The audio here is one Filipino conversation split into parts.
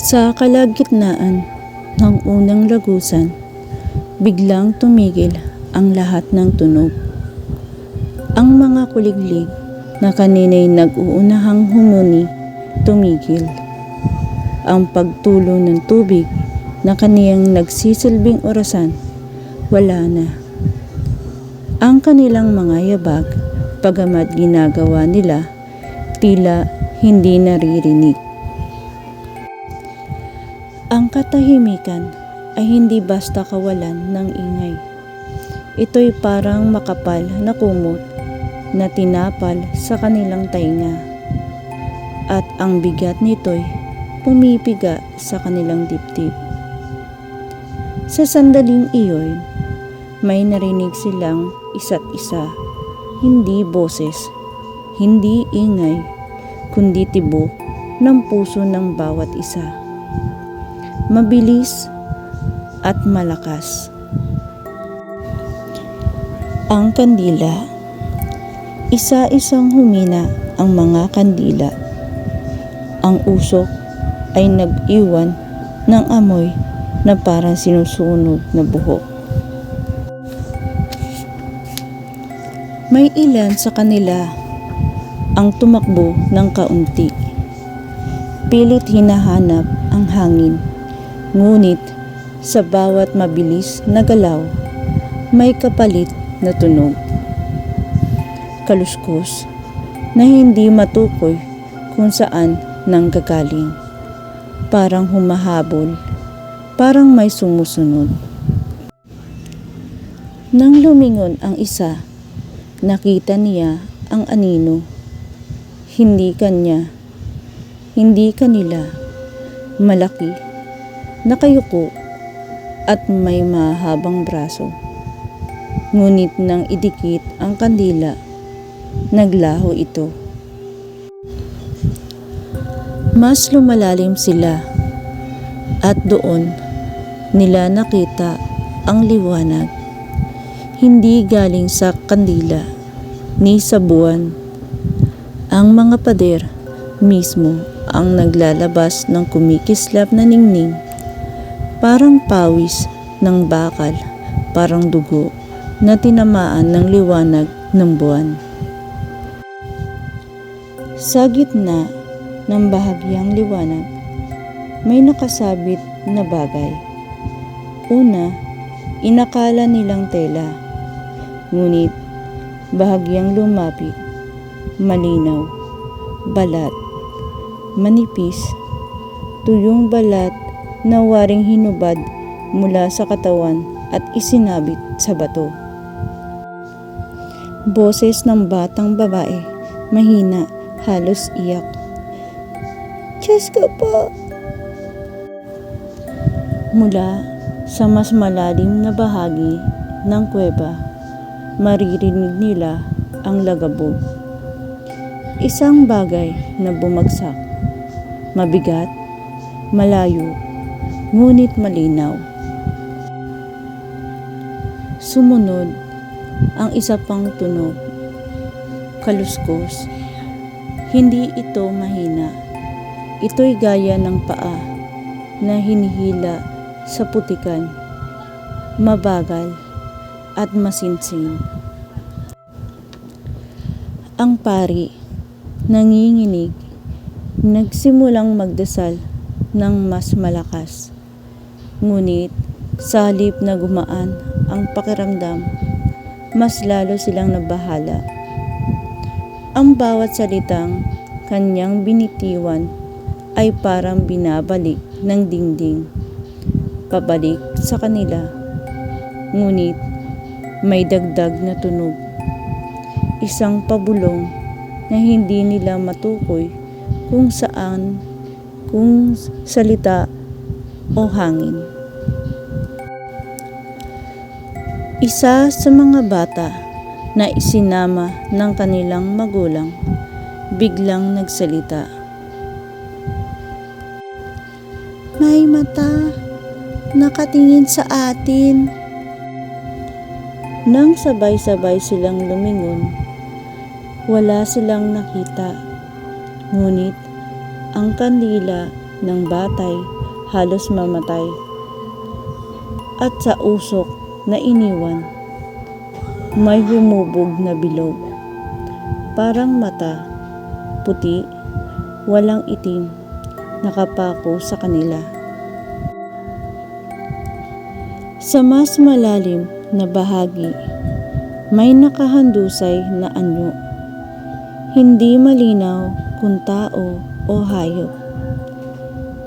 Sa kalagitnaan ng unang lagusan, biglang tumigil ang lahat ng tunog. Ang mga kuliglig na kanina'y nag-uunahang humuni, tumigil. Ang pagtulo ng tubig na kaniyang nagsisilbing orasan, wala na. Ang kanilang mga yabag, pagamat ginagawa nila, tila hindi naririnig. Ang katahimikan ay hindi basta kawalan ng ingay. Ito'y parang makapal na kumot na tinapal sa kanilang tainga. At ang bigat nito'y pumipiga sa kanilang dibdib. Sa sandaling iyon, may narinig silang isa't isa, hindi boses, hindi ingay, kundi tibok ng puso ng bawat isa mabilis at malakas. Ang kandila. Isa-isang humina ang mga kandila. Ang usok ay nag-iwan ng amoy na parang sinusunog na buhok. May ilan sa kanila ang tumakbo ng kaunti. Pilit hinahanap ang hangin Ngunit sa bawat mabilis na galaw, may kapalit na tunog. Kaluskos na hindi matukoy kung saan nanggagaling. Parang humahabol, parang may sumusunod. Nang lumingon ang isa, nakita niya ang anino. Hindi kanya, hindi kanila, malaki nakayuko at may mahabang braso. Ngunit nang idikit ang kandila, naglaho ito. Mas lumalalim sila at doon nila nakita ang liwanag. Hindi galing sa kandila ni sa buwan. Ang mga pader mismo ang naglalabas ng kumikislap na ningning Parang pawis ng bakal, parang dugo na tinamaan ng liwanag ng buwan. Sa gitna ng bahagyang liwanag, may nakasabit na bagay. Una, inakala nilang tela, ngunit bahagyang lumapit, malinaw, balat, manipis, tuyong balat na waring hinubad mula sa katawan at isinabit sa bato. Boses ng batang babae, mahina, halos iyak. Diyos ko po! Mula sa mas malalim na bahagi ng kuweba, maririnig nila ang lagabo. Isang bagay na bumagsak, mabigat, malayo, ngunit malinaw. Sumunod ang isa pang tunog, kaluskos. Hindi ito mahina. Ito'y gaya ng paa na hinihila sa putikan, mabagal at masinsin. Ang pari, nanginginig, nagsimulang magdasal ng mas malakas. Ngunit sa halip na gumaan ang pakiramdam, mas lalo silang nabahala. Ang bawat salitang kanyang binitiwan ay parang binabalik ng dingding, pabalik sa kanila. Ngunit may dagdag na tunog, isang pabulong na hindi nila matukoy kung saan, kung salita o hangin. Isa sa mga bata na isinama ng kanilang magulang biglang nagsalita. May mata nakatingin sa atin. Nang sabay-sabay silang lumingon, Wala silang nakita. Ngunit ang kandila ng batay halos mamatay. At sa usok na iniwan, may humubog na bilog. Parang mata, puti, walang itim, nakapako sa kanila. Sa mas malalim na bahagi, may nakahandusay na anyo. Hindi malinaw kung tao o hayop.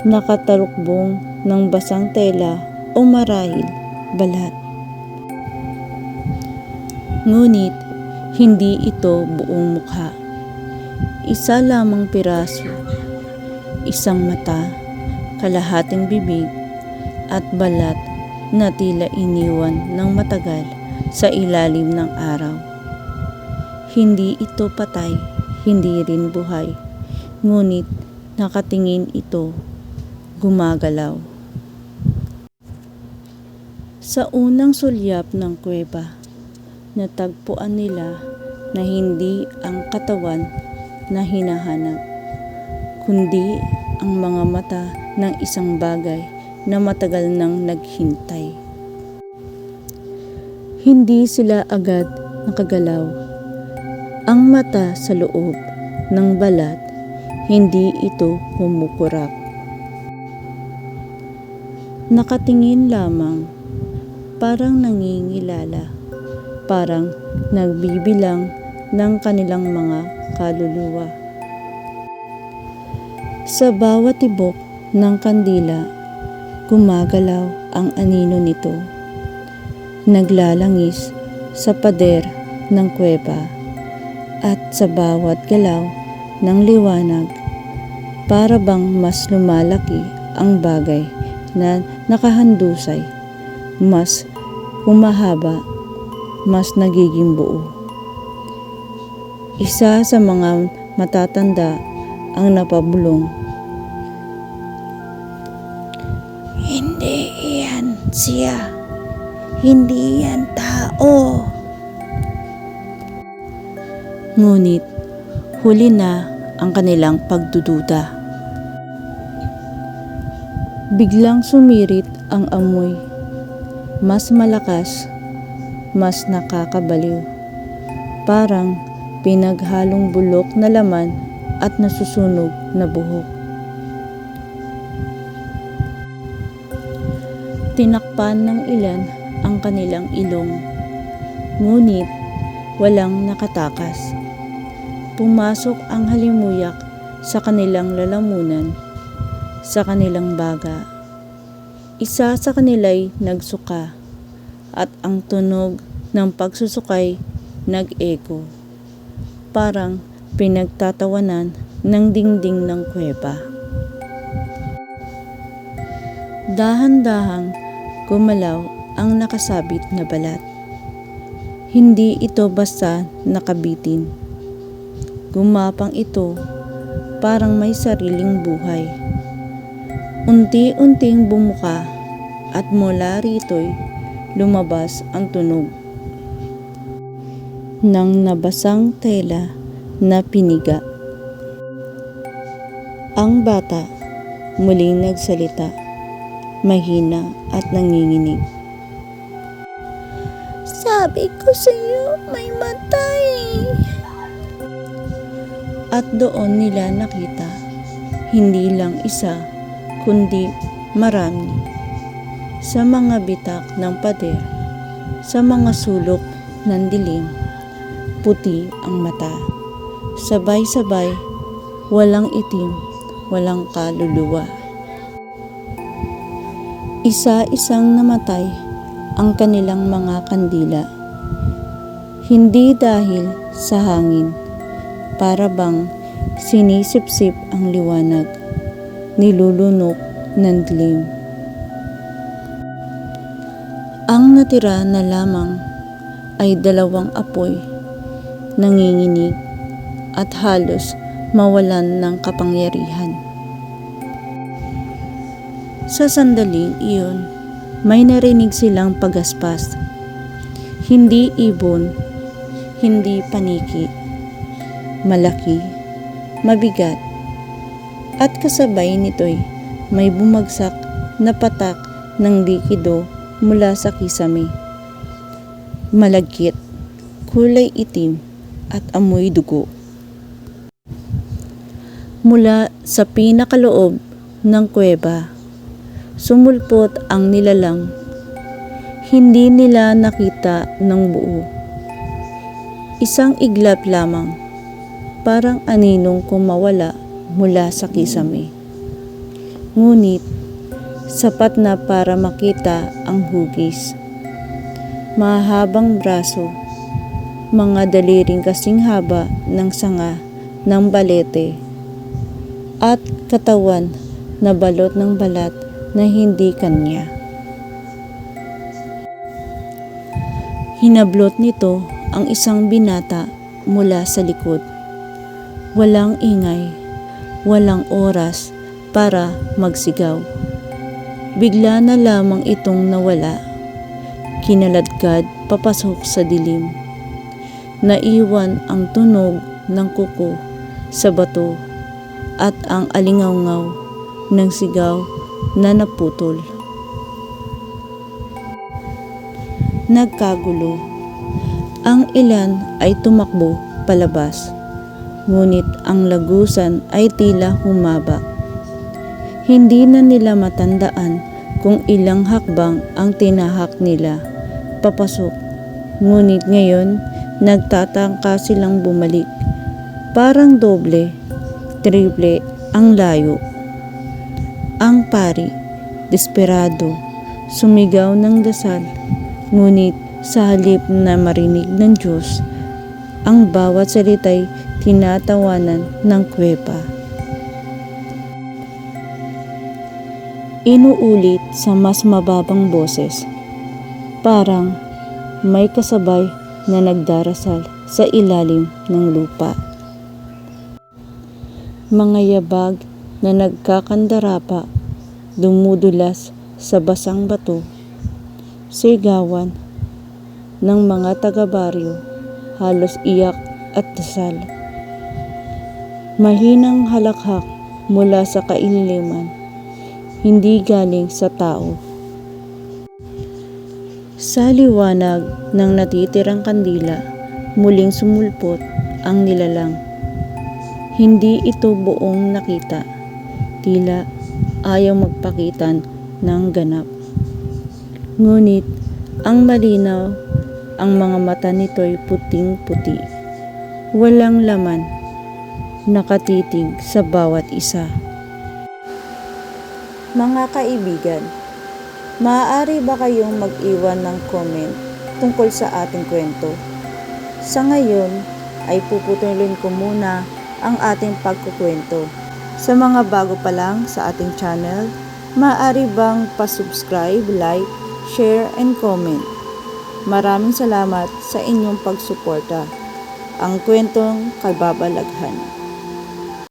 Nakatarukbong ng basang tela o marahil balat. Ngunit hindi ito buong mukha. Isa lamang piraso, isang mata, kalahating bibig, at balat na tila iniwan ng matagal sa ilalim ng araw. Hindi ito patay, hindi rin buhay, ngunit nakatingin ito, gumagalaw. Sa unang sulyap ng kuweba, natagpuan nila na hindi ang katawan na hinahanap, kundi ang mga mata ng isang bagay na matagal nang naghintay. Hindi sila agad nakagalaw. Ang mata sa loob ng balat, hindi ito humukurap. Nakatingin lamang, parang nangingilala, parang nagbibilang ng kanilang mga kaluluwa. Sa bawat tibok ng kandila, gumagalaw ang anino nito. Naglalangis sa pader ng kuweba at sa bawat galaw ng liwanag para bang mas lumalaki ang bagay na nakahandusay, mas humahaba, mas nagiging buo. Isa sa mga matatanda ang napabulong siya. Hindi yan tao. Ngunit huli na ang kanilang pagdududa. Biglang sumirit ang amoy. Mas malakas, mas nakakabaliw. Parang pinaghalong bulok na laman at nasusunog na buhok. Tinakpan ng ilan ang kanilang ilong. Ngunit walang nakatakas. Pumasok ang halimuyak sa kanilang lalamunan, sa kanilang baga. Isa sa kanila'y nagsuka at ang tunog ng pagsusukay nag-echo. Parang pinagtatawanan ng dingding ng kuweba. Dahan-dahang gumalaw ang nakasabit na balat. Hindi ito basta nakabitin. Gumapang ito parang may sariling buhay. Unti-unting bumuka at mula rito'y lumabas ang tunog ng nabasang tela na piniga. Ang bata muling nagsalita, mahina at nanginginig. Sabi ko sa iyo, may matay. At doon nila nakita, hindi lang isa, kundi marami. Sa mga bitak ng pader, sa mga sulok ng dilim, puti ang mata. Sabay-sabay, walang itim, walang kaluluwa. Isa-isang namatay ang kanilang mga kandila. Hindi dahil sa hangin, para bang sinisipsip ang liwanag, nilulunok ng dilim. Ang natira na lamang ay dalawang apoy, nanginginig at halos mawalan ng kapangyarihan. Sa sandaling iyon, may narinig silang pagaspas. Hindi ibon, hindi paniki, malaki, mabigat, at kasabay nito'y may bumagsak na patak ng likido mula sa kisame. Malagkit, kulay itim, at amoy dugo. Mula sa pinakaloob ng kuweba, sumulpot ang nilalang. Hindi nila nakita ng buo. Isang iglap lamang, parang aninong kumawala mula sa kisame. Ngunit, sapat na para makita ang hugis. Mahabang braso, mga daliring kasing haba ng sanga ng balete, at katawan na balot ng balat na hindi kanya. Hinablot nito ang isang binata mula sa likod. Walang ingay, walang oras para magsigaw. Bigla na lamang itong nawala. Kinaladkad papasok sa dilim. Naiwan ang tunog ng kuko sa bato at ang alingawngaw ng sigaw na naputol. Nagkagulo. Ang ilan ay tumakbo palabas, ngunit ang lagusan ay tila humaba. Hindi na nila matandaan kung ilang hakbang ang tinahak nila papasok. Ngunit ngayon, nagtatangka silang bumalik. Parang doble, triple ang layo. Ang pari, desperado, sumigaw ng dasal. Ngunit sa halip na marinig ng Diyos, ang bawat salita'y tinatawanan ng kwepa. Inuulit sa mas mababang boses. Parang may kasabay na nagdarasal sa ilalim ng lupa. Mga yabag na nagkakandarapa, dumudulas sa basang bato, sigawan ng mga taga-baryo, halos iyak at dasal. Mahinang halakhak mula sa kailiman, hindi galing sa tao. Sa liwanag ng natitirang kandila, muling sumulpot ang nilalang. Hindi ito buong nakita, tila ayaw magpakitan ng ganap. Ngunit ang malinaw, ang mga mata nito'y puting-puti. Walang laman, nakatitig sa bawat isa. Mga kaibigan, maaari ba kayong mag-iwan ng comment tungkol sa ating kwento? Sa ngayon ay puputulin ko muna ang ating pagkukwento. Sa mga bago pa lang sa ating channel, maaari bang pasubscribe, like, share, and comment. Maraming salamat sa inyong pagsuporta. Ang kwentong kababalaghan.